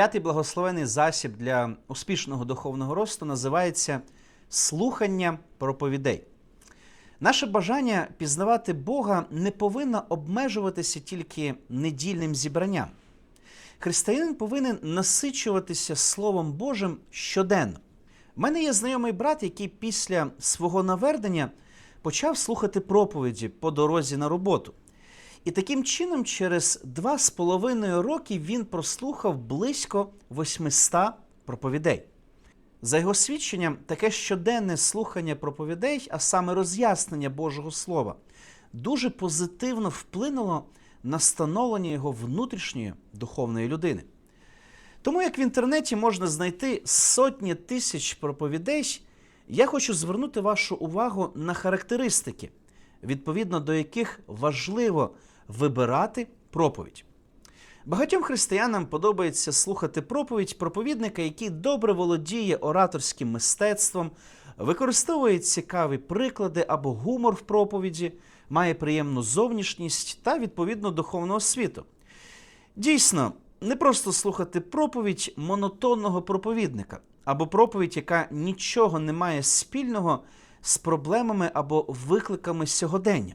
Дев'ятий благословений засіб для успішного духовного росту називається слухання проповідей. Наше бажання пізнавати Бога не повинно обмежуватися тільки недільним зібранням. Християнин повинен насичуватися Словом Божим щоденно. У мене є знайомий брат, який після свого навернення почав слухати проповіді по дорозі на роботу. І таким чином, через два з половиною роки він прослухав близько 800 проповідей. За його свідченням, таке щоденне слухання проповідей, а саме роз'яснення Божого Слова, дуже позитивно вплинуло на становлення його внутрішньої духовної людини. Тому як в інтернеті можна знайти сотні тисяч проповідей, я хочу звернути вашу увагу на характеристики, відповідно до яких важливо вибирати проповідь. Багатьом християнам подобається слухати проповідь проповідника, який добре володіє ораторським мистецтвом, використовує цікаві приклади або гумор в проповіді, має приємну зовнішність та відповідно духовну освіту. Дійсно, не просто слухати проповідь монотонного проповідника або проповідь, яка нічого не має спільного з проблемами або викликами сьогодення.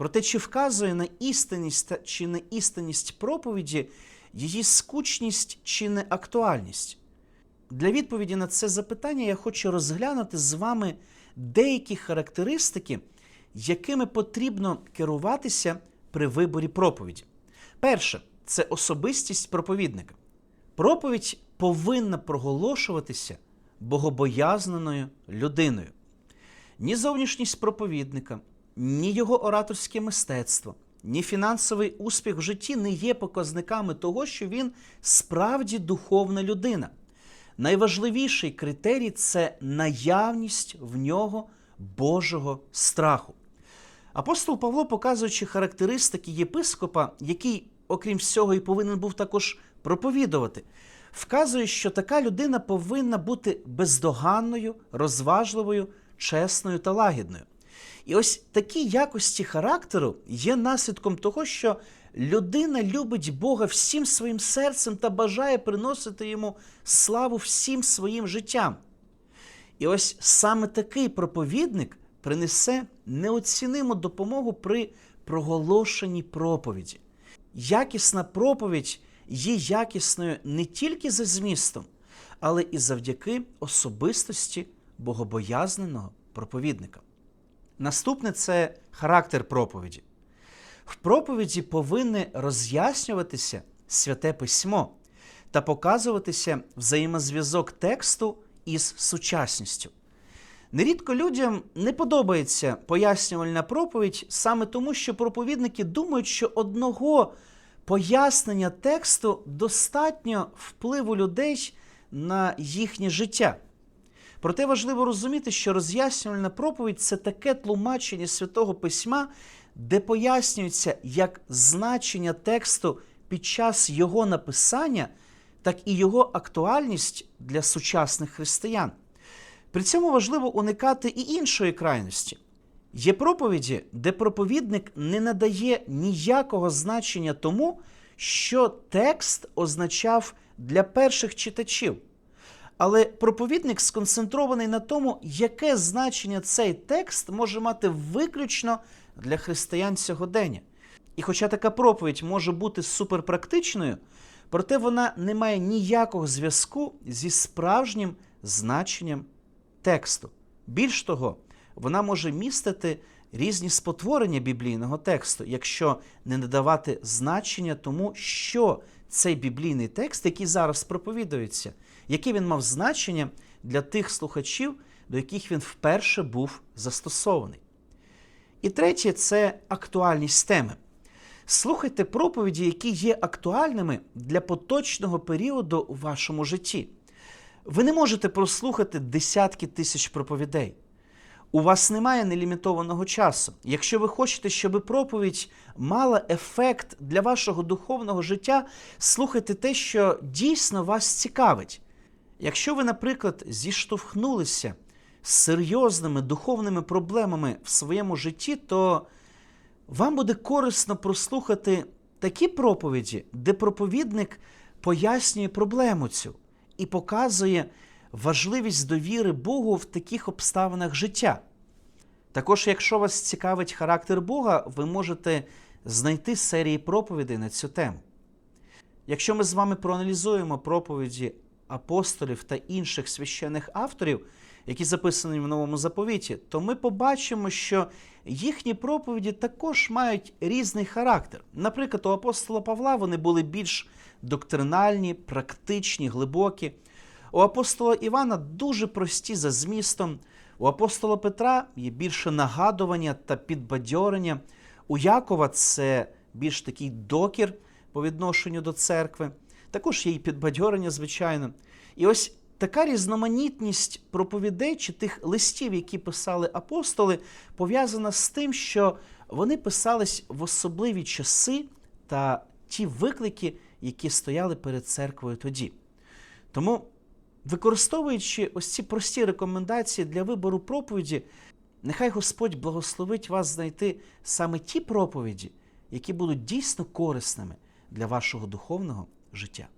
Проте, чи вказує на істинність чи не істинність проповіді, її скучність чи не актуальність? Для відповіді на це запитання я хочу розглянути з вами деякі характеристики, якими потрібно керуватися при виборі проповіді. Перше це особистість проповідника. Проповідь повинна проголошуватися богобоязненою людиною. Ні зовнішність проповідника, ні його ораторське мистецтво, ні фінансовий успіх в житті не є показниками того, що він справді духовна людина. Найважливіший критерій це наявність в нього Божого страху. Апостол Павло, показуючи характеристики єпископа, який, окрім всього, і повинен був також проповідувати, вказує, що така людина повинна бути бездоганною, розважливою, чесною та лагідною. І ось такі якості характеру є наслідком того, що людина любить Бога всім своїм серцем та бажає приносити йому славу всім своїм життям. І ось саме такий проповідник принесе неоціниму допомогу при проголошенні проповіді. Якісна проповідь є якісною не тільки за змістом, але і завдяки особистості богобоязненого проповідника. Наступне це характер проповіді. В проповіді повинне роз'яснюватися святе письмо та показуватися взаємозв'язок тексту із сучасністю. Нерідко людям не подобається пояснювальна проповідь саме тому, що проповідники думають, що одного пояснення тексту достатньо впливу людей на їхнє життя. Проте важливо розуміти, що роз'яснювальна проповідь це таке тлумачення святого письма, де пояснюється як значення тексту під час його написання, так і його актуальність для сучасних християн. При цьому важливо уникати і іншої крайності. Є проповіді, де проповідник не надає ніякого значення тому, що текст означав для перших читачів. Але проповідник сконцентрований на тому, яке значення цей текст може мати виключно для християн сьогодення. І хоча така проповідь може бути суперпрактичною, проте вона не має ніякого зв'язку зі справжнім значенням тексту. Більш того, вона може містити різні спотворення біблійного тексту, якщо не надавати значення тому, що цей біблійний текст, який зараз проповідується, яке він мав значення для тих слухачів, до яких він вперше був застосований. І третє це актуальність теми. Слухайте проповіді, які є актуальними для поточного періоду у вашому житті. Ви не можете прослухати десятки тисяч проповідей. У вас немає нелімітованого часу. Якщо ви хочете, щоб проповідь мала ефект для вашого духовного життя, слухайте те, що дійсно вас цікавить. Якщо ви, наприклад, зіштовхнулися з серйозними духовними проблемами в своєму житті, то вам буде корисно прослухати такі проповіді, де проповідник пояснює проблему цю і показує важливість довіри Богу в таких обставинах життя. Також, якщо вас цікавить характер Бога, ви можете знайти серії проповідей на цю тему. Якщо ми з вами проаналізуємо проповіді апостолів та інших священних авторів, які записані в новому заповіті, то ми побачимо, що їхні проповіді також мають різний характер. Наприклад, у апостола Павла вони були більш доктринальні, практичні, глибокі. У апостола Івана дуже прості за змістом. У апостола Петра є більше нагадування та підбадьорення. У Якова це більш такий докір по відношенню до церкви. Також є і підбадьорення, звичайно. І ось така різноманітність проповідей чи тих листів, які писали апостоли, пов'язана з тим, що вони писались в особливі часи та ті виклики, які стояли перед церквою тоді. Тому, використовуючи ось ці прості рекомендації для вибору проповіді, нехай Господь благословить вас знайти саме ті проповіді, які будуть дійсно корисними для вашого духовного життя.